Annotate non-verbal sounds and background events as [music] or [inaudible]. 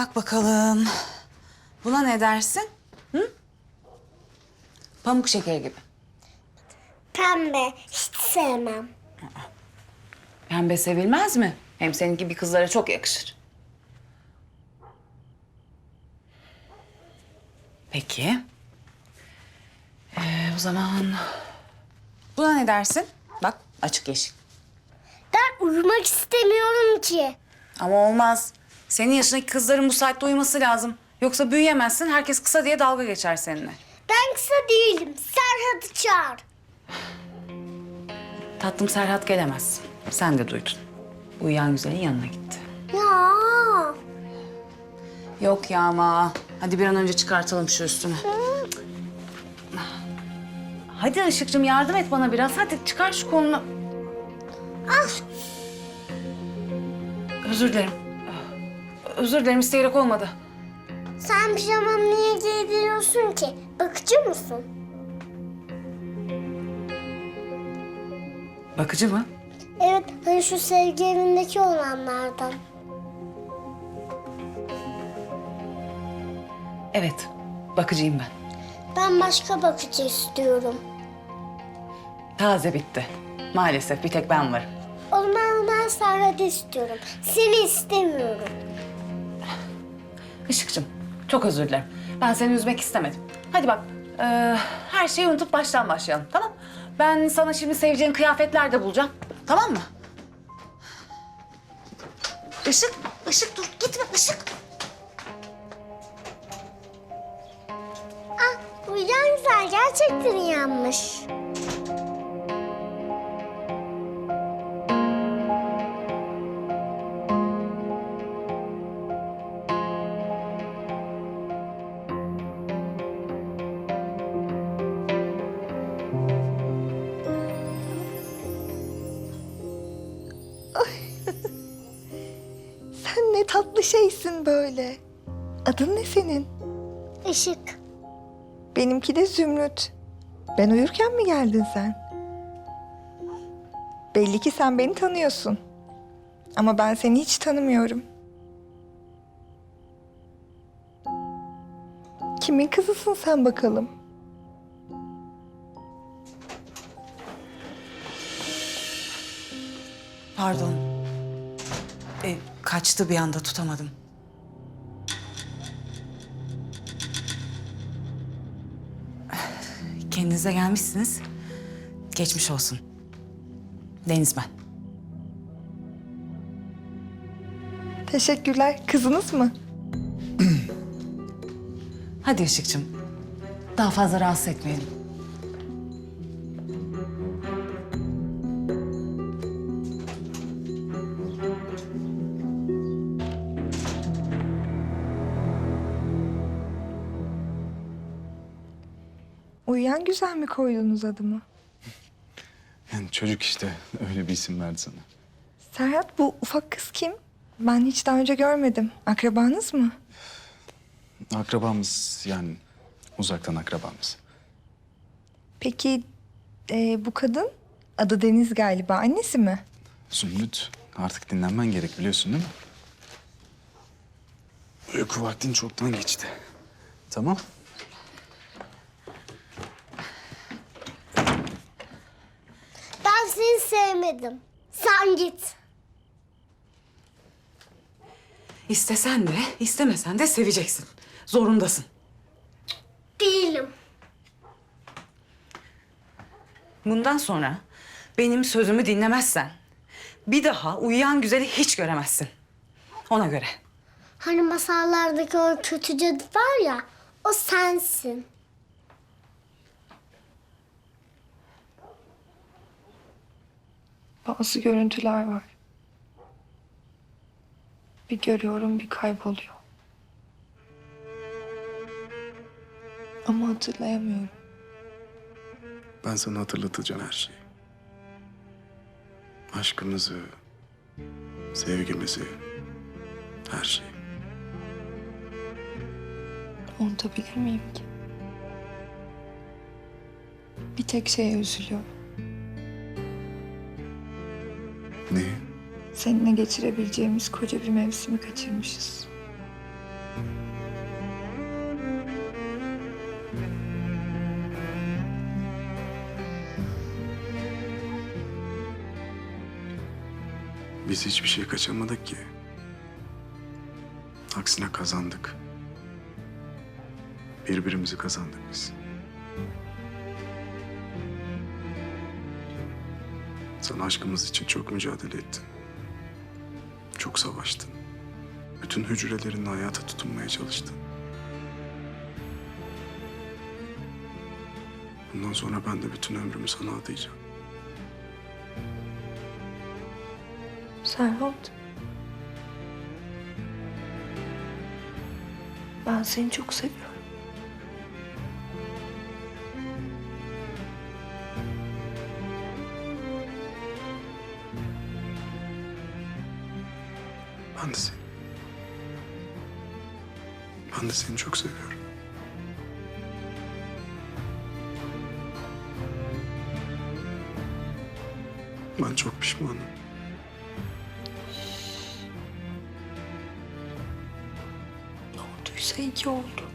Bak bakalım. Buna ne dersin? Hı? Pamuk şeker gibi. Pembe hiç sevmem. Pembe sevilmez mi? Hem senin gibi kızlara çok yakışır. Peki. Ee, o zaman... Buna ne dersin? Bak açık yeşil. Ben uyumak istemiyorum ki. Ama olmaz. Senin yaşındaki kızların bu saatte uyuması lazım. Yoksa büyüyemezsin. Herkes kısa diye dalga geçer seninle. Ben kısa değilim. Serhat'ı çağır. Tatlım Serhat gelemez. Sen de duydun. Uyuyan güzelin yanına gitti. Ya. Yok ya ama. Hadi bir an önce çıkartalım şu üstünü. Hadi Işıkcığım yardım et bana biraz. Hadi çıkar şu kolunu. Özür dilerim. Özür dilerim isteyerek olmadı. Sen pijamamı niye giydiriyorsun ki? Bakıcı mısın? Bakıcı mı? Evet, hani şu sevgi evindeki olanlardan. Evet. Bakıcıyım ben. Ben başka bakıcı istiyorum. Taze bitti. Maalesef bir tek ben varım. O zaman ben Serhat'ı istiyorum. Seni istemiyorum. Işıkcığım çok özür dilerim. Ben seni üzmek istemedim. Hadi bak e, her şeyi unutup baştan başlayalım tamam Ben sana şimdi seveceğin kıyafetler de bulacağım. Tamam mı? Işık, Işık dur gitme Işık. Ah, uyuyan güzel gerçekten yanmış. Tatlı şeysin böyle. Adın ne senin? Işık. Benimki de Zümrüt. Ben uyurken mi geldin sen? Belli ki sen beni tanıyorsun. Ama ben seni hiç tanımıyorum. Kimin kızısın sen bakalım? Pardon. E, kaçtı bir anda tutamadım. Kendinize gelmişsiniz. Geçmiş olsun. Deniz ben. Teşekkürler. Kızınız mı? Hadi Işık'cığım. Daha fazla rahatsız etmeyelim. Uyuyan güzel mi koydunuz adımı? [laughs] Yani çocuk işte öyle bir isim verdi sana. Serhat bu ufak kız kim? Ben hiç daha önce görmedim. Akrabanız mı? Akrabamız yani uzaktan akrabamız. Peki e, bu kadın adı Deniz galiba. Annesi mi? Zümrüt artık dinlenmen gerek biliyorsun değil mi? Uyku vaktin çoktan geçti. Tamam. Ben seni sevmedim. Sen git. İstesen de istemesen de seveceksin. Zorundasın. Değilim. Bundan sonra benim sözümü dinlemezsen bir daha uyuyan güzeli hiç göremezsin. Ona göre. Hani masallardaki o kötü cadı var ya, o sensin. Bazı görüntüler var. Bir görüyorum, bir kayboluyor. Ama hatırlayamıyorum. Ben sana hatırlatacağım her şeyi. Aşkımızı, sevgimizi, her şeyi. Unutabilir miyim ki? Bir tek şeye üzülüyorum. Neyi? Seninle geçirebileceğimiz koca bir mevsimi kaçırmışız. Biz hiçbir şey kaçamadık ki. Aksine kazandık. Birbirimizi kazandık biz. Sen aşkımız için çok mücadele ettin. Çok savaştın. Bütün hücrelerinle hayata tutunmaya çalıştın. Bundan sonra ben de bütün ömrümü sana adayacağım. Serhat. Ben seni çok seviyorum. Ben de seni. Ben de seni çok seviyorum. Ben çok pişmanım. Ne olduysa iyi oldu.